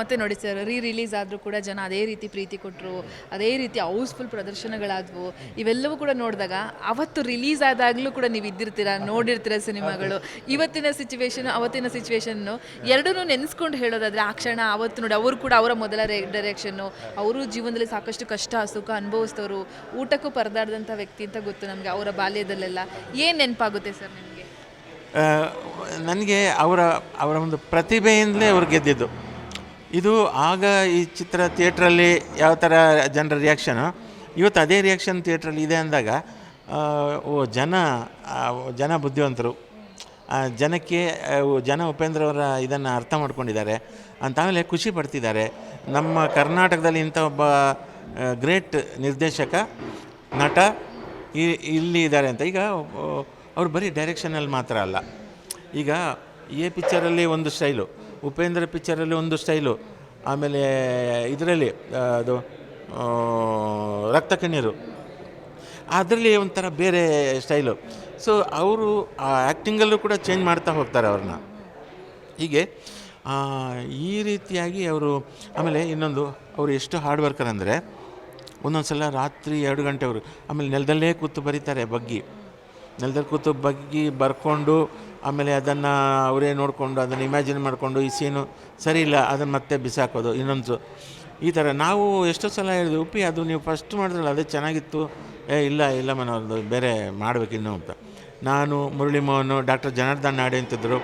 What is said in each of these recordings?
ಮತ್ತೆ ನೋಡಿ ಸರ್ ರೀ ರಿಲೀಸ್ ಆದರೂ ಕೂಡ ಜನ ಅದೇ ರೀತಿ ಪ್ರೀತಿ ಕೊಟ್ಟರು ಅದೇ ರೀತಿ ಹೌಸ್ಫುಲ್ ಪ್ರದರ್ಶನಗಳಾದವು ಇವೆಲ್ಲವೂ ಕೂಡ ನೋಡಿದಾಗ ಅವತ್ತು ರಿಲೀಸ್ ಆದಾಗಲೂ ಕೂಡ ನೀವು ಇದ್ದಿರ್ತೀರ ನೋಡಿರ್ತೀರ ಸಿನಿಮಾಗಳು. ಇವತ್ತಿನ ಸಿಚುವೇಶನ್ ಅವತ್ತಿನ ಸಿಚುವೇಶನ್ನು ಎರಡನ್ನೂ ನೆನೆಸ್ಕೊಂಡು ಹೇಳೋದಾದ್ರೆ ಆ ಕ್ಷಣ ಅವತ್ತು ನೋಡಿ ಅವರು ಕೂಡ ಅವರ ಮೊದಲ ಡೈರೆಕ್ಷನ್ನು ಅವರು ಜೀವನದಲ್ಲಿ ಸಾಕಷ್ಟು ಕಷ್ಟ ಸುಖ ಅನುಭವಿಸಿದವರು ಊಟಕ್ಕೂ ಪರದಾಡಿದಂಥ ವ್ಯಕ್ತಿ ಅಂತ ಗೊತ್ತು ನಮಗೆ ಅವರ ಬಾಲ್ಯದಲ್ಲೆಲ್ಲ. ಏನು ನೆನಪಾಗುತ್ತೆ ಸರ್ ನಿಮಗೆ? ನನಗೆ ಅವರ ಅವರ ಒಂದು ಪ್ರತಿಭೆಯಿಂದಲೇ ಅವ್ರು ಗೆದ್ದಿದ್ದು. ಇದು ಆಗ ಈ ಚಿತ್ರ ಥಿಯೇಟ್ರಲ್ಲಿ ಯಾವ ಥರ ಜನರ ರಿಯಾಕ್ಷನು ಇವತ್ತು ಅದೇ ರಿಯಾಕ್ಷನ್ ಥಿಯೇಟ್ರಲ್ಲಿ ಇದೆ ಅಂದಾಗ ಓ, ಜನ ಜನ ಬುದ್ಧಿವಂತರು. ಜನಕ್ಕೆ ಜನ ಉಪೇಂದ್ರ ಅವರ ಇದನ್ನು ಅರ್ಥ ಮಾಡ್ಕೊಂಡಿದ್ದಾರೆ. ಅಂತ ಆಮೇಲೆ ಖುಷಿ ಪಡ್ತಿದ್ದಾರೆ. ನಮ್ಮ ಕರ್ನಾಟಕದಲ್ಲಿ ಇಂಥ ಒಬ್ಬ ಗ್ರೇಟ್ ನಿರ್ದೇಶಕ, ನಟ ಇಲ್ಲಿ ಇದ್ದಾರೆ ಅಂತ. ಈಗ ಅವ್ರು ಬರೀ ಡೈರೆಕ್ಷನಲ್ಲಿ ಮಾತ್ರ ಅಲ್ಲ. ಈಗ ಎ ಪಿಕ್ಚರಲ್ಲಿ ಒಂದು ಸ್ಟೈಲು ಉಪೇಂದ್ರ ಪಿಕ್ಚರಲ್ಲಿ ಒಂದು ಸ್ಟೈಲು. ಆಮೇಲೆ ಇದರಲ್ಲಿ ಅದು ರಕ್ತ ಕಣ್ಣೀರು. ಅದರಲ್ಲಿ ಒಂಥರ ಬೇರೆ ಸ್ಟೈಲು. ಸೊ ಅವರು ಆ ಆ್ಯಕ್ಟಿಂಗಲ್ಲೂ ಕೂಡ ಚೇಂಜ್ ಮಾಡ್ತಾ ಹೋಗ್ತಾರೆ ಅವ್ರನ್ನ. ಹೀಗೆ ಈ ರೀತಿಯಾಗಿ ಅವರು, ಆಮೇಲೆ ಇನ್ನೊಂದು, ಅವರು ಎಷ್ಟು ಹಾರ್ಡ್ ವರ್ಕರ್ ಅಂದರೆ ಒಂದೊಂದು ಸಲ ರಾತ್ರಿ ಎರಡು ಗಂಟೆವರು, ಆಮೇಲೆ ನೆಲದಲ್ಲೇ ಕೂತು ಬರೀತಾರೆ ಬಗ್ಗಿ. ನೆಲದಲ್ಲಿ ಕೂತು ಬಗ್ಗಿ ಬರ್ಕೊಂಡು, ಆಮೇಲೆ ಅದನ್ನು ಅವರೇ ನೋಡಿಕೊಂಡು, ಅದನ್ನು ಇಮ್ಯಾಜಿನ್ ಮಾಡಿಕೊಂಡು ಈ ಸೀನು ಸರಿ ಇಲ್ಲ, ಅದನ್ನು ಮತ್ತೆ ಬಿಸಾಕೋದು, ಇನ್ನೊಂದು. ಈ ಥರ ನಾವು ಎಷ್ಟೋ ಸಲ ಹೇಳಿದ್ವಿ, ಉಪ್ಪಿ, ಅದು ನೀವು ಫಸ್ಟ್ ಮಾಡಿದ್ರಲ್ಲ, ಅದೇ ಚೆನ್ನಾಗಿತ್ತು. ಏ, ಇಲ್ಲ ಇಲ್ಲ ಮನೋರ್ದು ಬೇರೆ ಮಾಡಬೇಕಿನ್ನು ಅಂತ. ನಾನು ಮುರಳಿ ಮೋಹನು ಡಾಕ್ಟರ್ ಜನಾರ್ದನ್ ನಾಡೆ ಅಂತಿದ್ದರು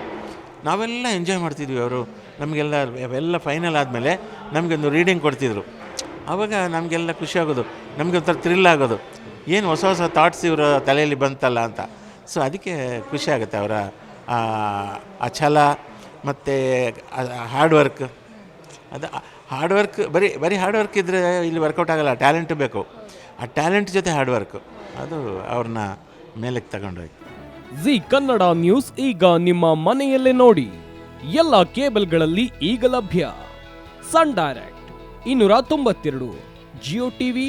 ನಾವೆಲ್ಲ ಎಂಜಾಯ್ ಮಾಡ್ತಿದ್ವಿ ಅವರು. ನಮಗೆಲ್ಲ, ಎಲ್ಲ ಫೈನಲ್ ಆದಮೇಲೆ ನಮಗೊಂದು ರೀಡಿಂಗ್ ಕೊಡ್ತಿದ್ರು. ಆವಾಗ ನಮಗೆಲ್ಲ ಖುಷಿ ಆಗೋದು. ನಮಗೆ ಒಂಥರ ಥ್ರಿಲ್ ಆಗೋದು. ಏನು ಹೊಸ ಹೊಸ ಥಾಟ್ಸ್ ಇವರ ತಲೆಯಲ್ಲಿ ಬಂತಲ್ಲ ಅಂತ. ಸೊ ಅದಕ್ಕೆ ಖುಷಿ ಆಗುತ್ತೆ ಅವರ, ಆ ಛಲ ಮತ್ತು ಹಾರ್ಡ್ ವರ್ಕ್ ಅದು ಹಾರ್ಡ್ ವರ್ಕ್ ಬರೀ ಬರೀ ಹಾರ್ಡ್ ವರ್ಕ್ ಇದ್ದರೆ ಇಲ್ಲಿ ವರ್ಕೌಟ್ ಆಗಲ್ಲ ಟ್ಯಾಲೆಂಟ್ ಬೇಕು. ಆ ಟ್ಯಾಲೆಂಟ್ ಜೊತೆ ಹಾರ್ಡ್ ವರ್ಕ್ ಅದು ಅವ್ರನ್ನ ಮೇಲಕ್ಕೆ ತಗೊಂಡೋಗಿ ಜಿ ಕನ್ನಡ ನ್ಯೂಸ್ ಈಗ ನಿಮ್ಮ ಮನೆಯಲ್ಲೇ ನೋಡಿ. ಎಲ್ಲ ಕೇಬಲ್ಗಳಲ್ಲಿ ಈಗ ಲಭ್ಯ. ಸನ್ ಡೈರೆಕ್ಟ್, ಇನ್ನೂರ ತೊಂಬತ್ತೆರಡು ಜಿಯೋ ಟಿವಿ